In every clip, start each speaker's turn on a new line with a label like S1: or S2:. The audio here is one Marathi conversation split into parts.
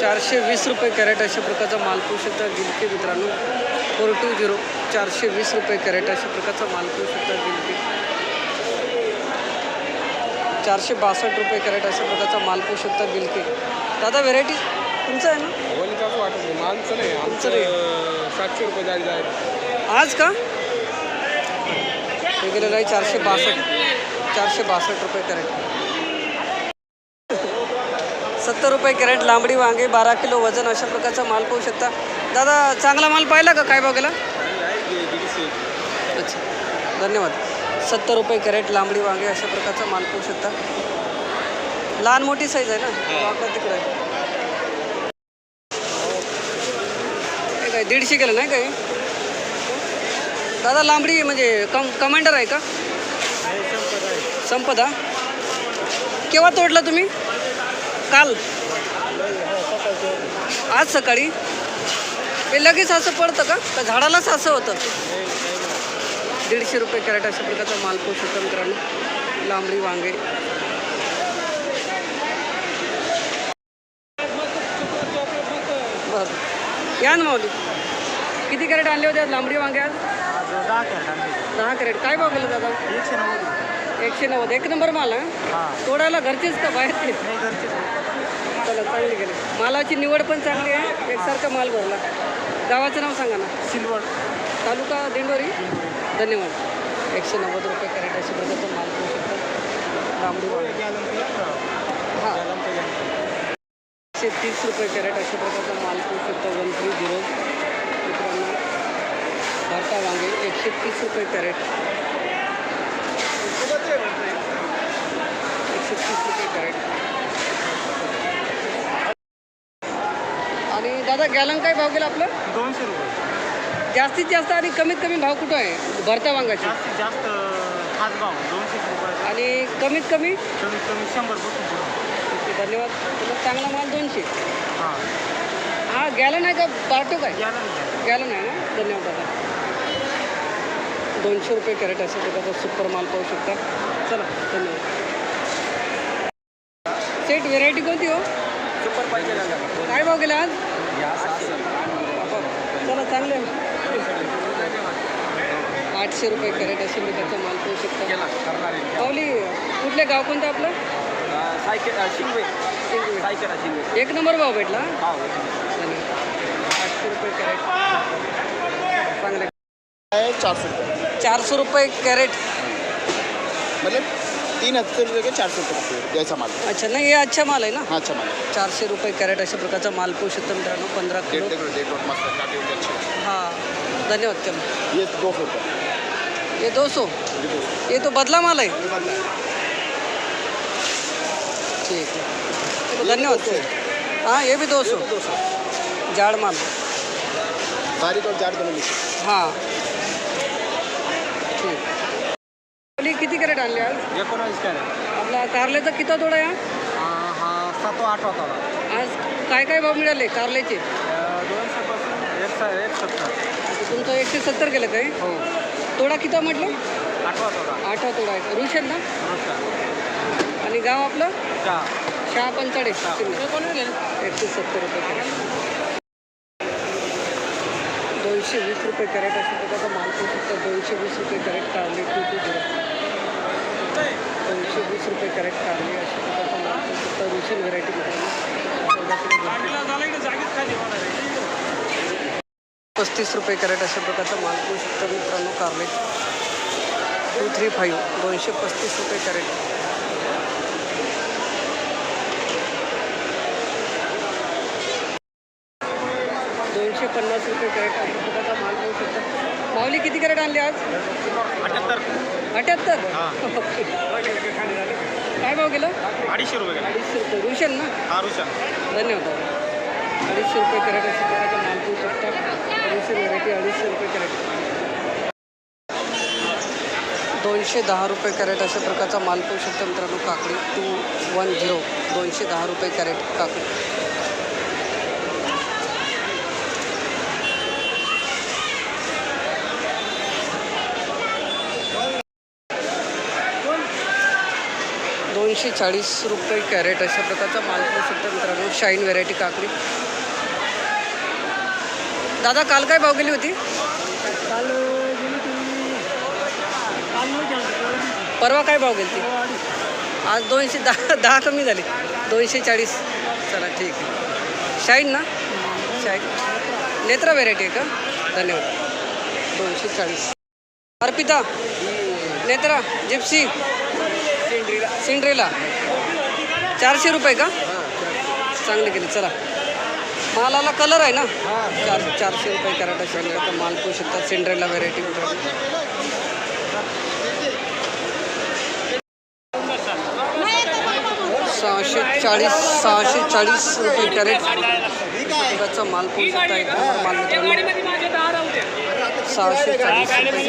S1: चारशे वीस रुपये कॅरेट अशा प्रकारचा माल पाहू शकता. गिलकी मित्रांनो फोर टू झिरो चारशे वीस रुपये कॅरेट अशा प्रकारचा माल पाहू शकता गिलकी. चारशे बासष्ट रुपये कॅरेट अशा प्रकारचा माल पाहू शकता गिलकी. दादा व्हेरायटी तुमचं आहे ना?
S2: वनिताच वाटत नाही. माणसं नाही. आमचं सातशे रुपये जारी जाईल
S1: आज का? हे गेलेलं आहे चारशे बासष्ट. चारशे बासष्ट रुपये कॅरेट. सत्तर रुपये कॅरेट लांबडी वांगे बारा किलो वजन अशा प्रकारचा माल पाहू शकता. दादा चांगला माल पाहिला का? काय गेला? अच्छा. धन्यवाद. सत्तर रुपये कॅरेट लांबडी वांगे अशा प्रकारचा माल पाहू शकता. लहान मोठी साईज आहे ना? वाकडं तिकडं काय दीडशे केलं नाही काही दादा लांबडी म्हणजे कम कमांडर आहे का? संपदा केव्हा तोडला तुम्ही? काल? आज सकाळी? हे लगेच असं पडतं का? का झाडालाच असं होतं? दीडशे रुपये कॅरेट अशा प्रकारचा माल शकतो मित्रांनो लांबडी वांगे. बरं. या ना माऊली. किती कॅरेट आणले होते आज लांबडी वांगे आज?
S2: दहा कॅरेट.
S1: काय भाव गेलं दादा?
S2: एकशे नव्वद.
S1: एकशे नव्वद. एक नंबर माल तोडायला घरचेच का बाहेरचे चला चांगली गेले. मालाची निवड पण चांगली आहे. एकसारखा माल भरला. गावाचं नाव सांगा ना.
S2: सिल्वर.
S1: तालुका दिंडोरी? धन्यवाद. एकशे नव्वद रुपये कॅरेट अशा प्रकारचा माल पाहू शकता. वांगे हां. एकशे तीस रुपये कॅरेट अशा प्रकारचा माल पाहू शकता. One three zero. मित्रांनो भरता वांगे एकशे तीस रुपये कॅरेट. एकशे तीस रुपये कॅरेट आणि दादा गॅलन काय भाव गेला आपलं?
S2: दोनशे रुपये.
S1: जास्तीत जास्त आणि कमीत कमी भाव कुठं आहे? भरता वांगाची
S2: जास्तीत जास्त हाच भाव दोनशे रुपये.
S1: आणि कमीत कमी?
S2: कमीत कमी शंभर
S1: धन्यवाद. तुला चांगला माल दोनशे.
S2: हां.
S1: हा गॅलन आहे का? बाटो काय
S2: याला नाही
S1: गॅलन आहे. ना? धन्यवाद दादा. दोनशे रुपये कॅरेट असेल प्रकारचा सुपर माल पाहू शकता. चला धन्यवाद. सेट व्हेरायटी कोणती हो?
S2: सुपर पाहिजे
S1: काय भाव गेला आज? चला चांगले आहे. आठशे रुपये कॅरेट असेल प्रकारचा माल पाहू शकता. पावली कुठले गाव कोणतं आपलं? एक नंबर भाव भेटला?
S2: हा
S1: आठशे रुपये कॅरेट. चांगले
S3: चारशे रुपये.
S1: चारशे रुपये कॅरेट.
S3: मतलब तीन हजार रुपये के चारशे रुपये जैसा माल.
S1: अच्छा नाही हे अच्छा माल आहे ना?
S3: हाँ अच्छा माल
S1: चारशे रुपये कॅरेट अशा प्रकारचा माल पाहू शकतो मित्रांनो पंधरा
S3: डेट
S1: किलो
S3: डेट मस्त काफी होते अच्छे
S1: हां धन्यवाद चलो
S3: ये दो सौ रुपये.
S1: ये दो सौ?
S3: ये दो सौ
S1: ये तो बदला माल है
S3: ये बदला है
S1: ठीक है धन्यवाद हाँ ये भी दो सौ.
S3: दो सौ
S1: जाड़ माल.
S3: बारीक और जार दोनों मिक्स.
S1: हां ठीक आपली किती कॅरेट आणले आज?
S2: एकोणावीस कॅरेट.
S1: आपला कारल्याचा किती तोडा आहे हा?
S2: हा सातवा आठवा तोला
S1: आज काय काय भाव मिळाले कारल्याचे?
S2: दोनशे पासून एक सा एक सत्तर
S1: तुमचं एकशे सत्तर केलं काय?
S2: हो.
S1: तोडा किती म्हटलं?
S2: आठवा तोला
S1: आठवा तोडा आहे. रुशन ना?
S2: नमस्कार
S1: आणि गाव आपलं?
S2: चहा
S1: शहा पंचाळे. एकशे सत्तर रुपये दोनशे वीस रुपये कॅरेट अशा प्रकारचा माल पाहू शकता दोनशे वीस रुपये कॅरेट टू झिरो दोनशे वीस रुपये कॅरेट कारले अशा प्रकारचा माल पाहू शकता रुशन व्हरायटी पस्तीस रुपये कॅरेट अशा प्रकारचा माल पाहू शकता मित्रांनो कारले. टू थ्री फाईव्ह दोनशे पस्तीस रुपये कॅरेट दोनशे पन्नास रुपये कॅरेट अशा प्रकारचा माल पाहू शकता माऊली किती कॅरेट आणले आज?
S2: अठ्याहत्तर.
S1: अठ्याहत्तर? काय भाव गेलं?
S2: अडीचशे रुपये
S1: अडीचशे रुपये. रुशन ना?
S2: हा रुषा
S1: धन्यवाद. अडीचशे रुपये कॅरेट अशा प्रकारचा माल पाहू शकता. रुशन व्हरायटी अडीचशे रुपये कॅरेट. दोनशे दहा रुपये कॅरेट अशा प्रकारचा माल पाहू शकता मित्रांनो काकडी टू वन झिरो दोनशे दहा रुपये कॅरेट काकडी. दोनशे चाळीस रुपये कॅरेट अशा प्रकारचा माल पाहू शकता मित्रांनो. शाईन व्हेरायटी काकडी. दादा काल काय भाव गेली होती? परवा काय भाव गेली ती आज दोनशे दहा दहा कमी झाली. दोनशे चाळीस. चला ठीक आहे. शाईन ना? शाईन नेत्रा व्हेरायटी आहे का? धन्यवाद. दोनशे चाळीस. अर्पिता नेत्रा जिप्सी सिंड्रेला चारशे रुपये का? चांगले केले चला. मालाला कलर आहे ना? चार चारशे रुपये कॅरेट असेल तर माल पाहू शकतात सिंड्रेला व्हेरायटी सहाशे चाळीस सहाशे चाळीस रुपये कॅरेट. प्रकारचा माल पाहू शकता एक माल सहाशे चाळीस रुपये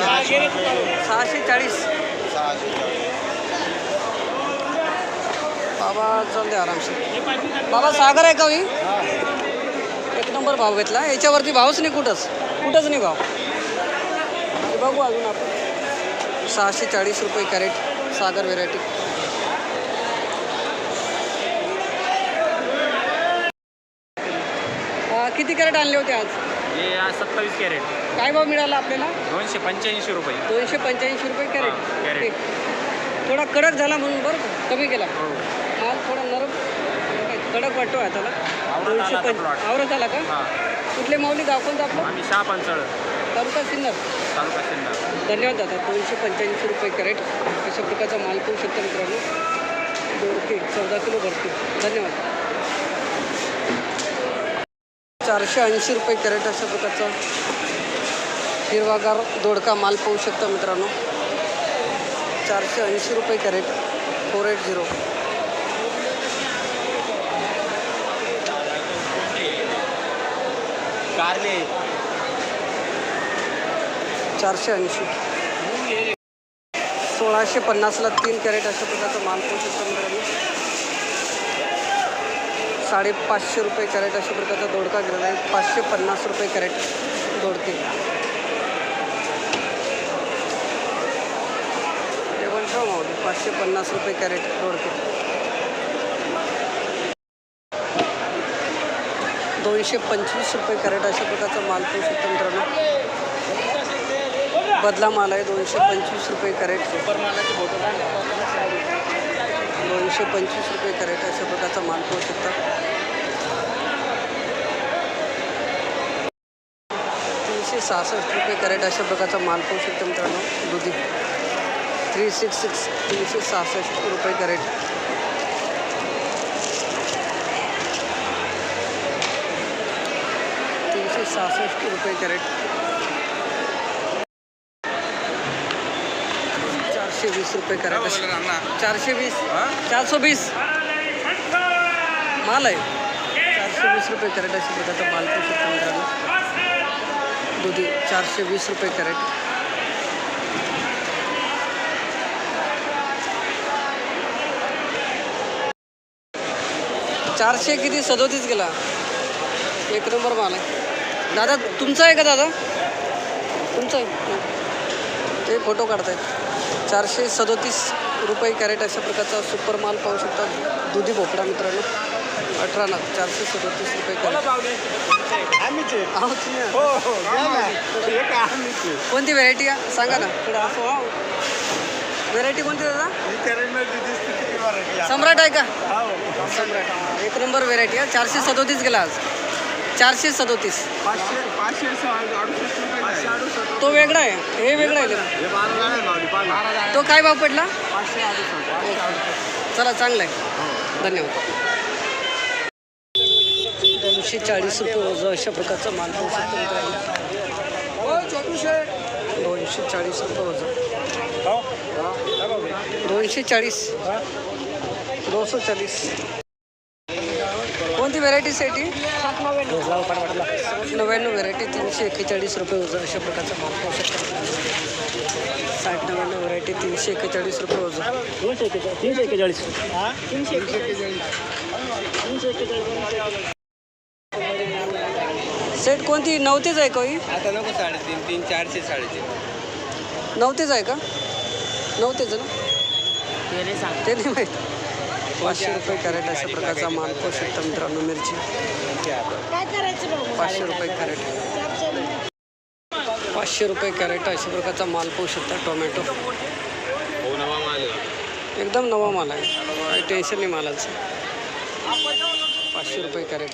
S1: सहाशे चाळीस. बाबा चालते आरामशीर. बाबा सागर आहे का हो एक नंबर भाव घेतला. याच्यावरती भावच नाही कुठंच. कुठंच नाही भाव. हे बघू अजून आपण. सहाशे चाळीस रुपये कॅरेट सागर व्हेरायटी. किती कॅरेट आणले होते आज?
S2: सत्तावीस कॅरेट.
S1: काय भाव मिळाला आपल्याला?
S2: दोनशे पंच्याऐंशी रुपये.
S1: दोनशे पंच्याऐंशी रुपये कॅरेट.
S2: कॅरेट.
S1: थोडा कडक झाला म्हणून बरं कमी केला.
S2: हो.
S1: माल थोडा नरम काय कडक वाटतो
S2: आवरत
S1: दोनशे
S2: आला
S1: पंच
S2: आता plot.
S1: आवरत आला का?
S2: हां.
S1: कुठले माऊली गाव कोणतं आपलं?
S2: आम्ही शहा पंचळ
S1: तालुका सिन्नर.
S2: तालुका सिन्नर.
S1: धन्यवाद दादा. दोनशे पंच्याऐंशी रुपये कॅरेट. अशा प्रकारचा माल पाहू शकता मित्रांनो. दोडके चौदा किलो भरते. धन्यवाद. चारशे ऐंशी रुपये कॅरेट अशा प्रकारचा हिरवागार दोडका माल पाहू शकता मित्रांनो. चारशे ऐंशी रुपये कॅरेट. Four eight zero.
S2: कारले.
S1: चारशे ऐंशी. सोळाशे पन्नासला तीन कॅरेट अशा प्रकारचं माल पाहू मित्रांनो साडेपाचशे रुपये कॅरेट अशा प्रकारचा दोडका गेलेला आहे. पाचशे पन्नास रुपये कॅरेट दोडके. टेबल ठेव माऊली पाचशे पन्नास रुपये कॅरेट दोडके. दोनशे पंचवीस रुपये कॅरेट अशा प्रकारचा माल पाहू शकता मित्रांनो. बदला माल आहे दोनशे पंचवीस रुपये कॅरेट. दोनशे पंचवीस रुपये कॅरेट अशा प्रकारचा माल पाहू शकता तीनशे सहासष्ट रुपये कॅरेट अशा प्रकारचा माल पाहू शकता मित्रांनो. दुधी. थ्री सिक्स सिक्स तीनशे सहासष्ट रुपये कॅरेट तीनशे सहासष्ट रुपये कॅरेट चारशे वीस रुपये कॅरेट चारशे वीस? चारशे वीस? माल आहे. चारशे वीस रुपये कॅरेट अशा प्रकारचा माल पाहू शकता दुधी चारशे वीस रुपये कॅरेट. चारशे किती? सदोतीस गेला. एक नंबर माल आहे. दादा तुमचा आहे का दादा? तुमचा आहे? ते फोटो काढतायत. चारशे सदोतीस रुपये कॅरेट अशा प्रकारचा सुपर माल पाहू शकता दुधी भोपळा मित्रांनो. अठरा लाख चारशे सदोतीस रुपये कॅरेट
S2: हो हो आहे.
S1: कोणती व्हेरायटी आहे? सांगा ना. व्हेरायटी कोणती दादा?
S2: ही.
S1: सम्राट आहे का?
S2: हो.
S1: सम्राट. एक नंबर व्हेरायटी आहे. चारशे सदोतीस गेला आज. चारशे सदोतीस.
S2: पाचशे पाचशे अडुसष्ट रुपये
S1: तो वेगळा आहे. हे वेगळं आहे.
S2: हे बारा बारा
S1: तो काय भाव पडला?
S2: पाचशे अडुसष्ट पाचशे अडुसष्ट
S1: चला चांगलं आहे. धन्यवाद. दोनशे चाळीस रुपये वजा अशा प्रकारचा माल पाहू शकतो मित्रांनो. दोनशे चाळीस रुपये वजा
S2: हो?
S1: दोनशे चाळीस. दोनशे चाळीस. कोणती व्हेरायटी आहे. ती नव्याण्णव व्हेरायटी तीनशे एक्केचाळीस रुपये वजा अशा प्रकारचा माल पाहू शकता साठ नव्याण्णव व्हेरायटी तीनशे एक्केचाळीस रुपये वजा
S2: तीनशे एक्केचाळीस हा? तीनशे एक्केचाळीस
S1: सेट कोणती? नवतीच आहे का ही?
S2: आता नको साडेतीन तीन चारशे साडेतीन.
S1: नवतीच आहे का? नवतीच आहे ना?
S4: ते नाही
S1: माहीत. पाचशे रुपये कॅरेट अशा प्रकारचा माल पाहू शकता मित्रांनो मिरची. पाचशे रुपये कॅरेट. पाचशे रुपये कॅरेट अशा प्रकारचा माल पाहू शकता टोमॅटो. एकदम नवा माल आहे. काही टेन्शन नाही मालाचं. पाचशे रुपये कॅरेट.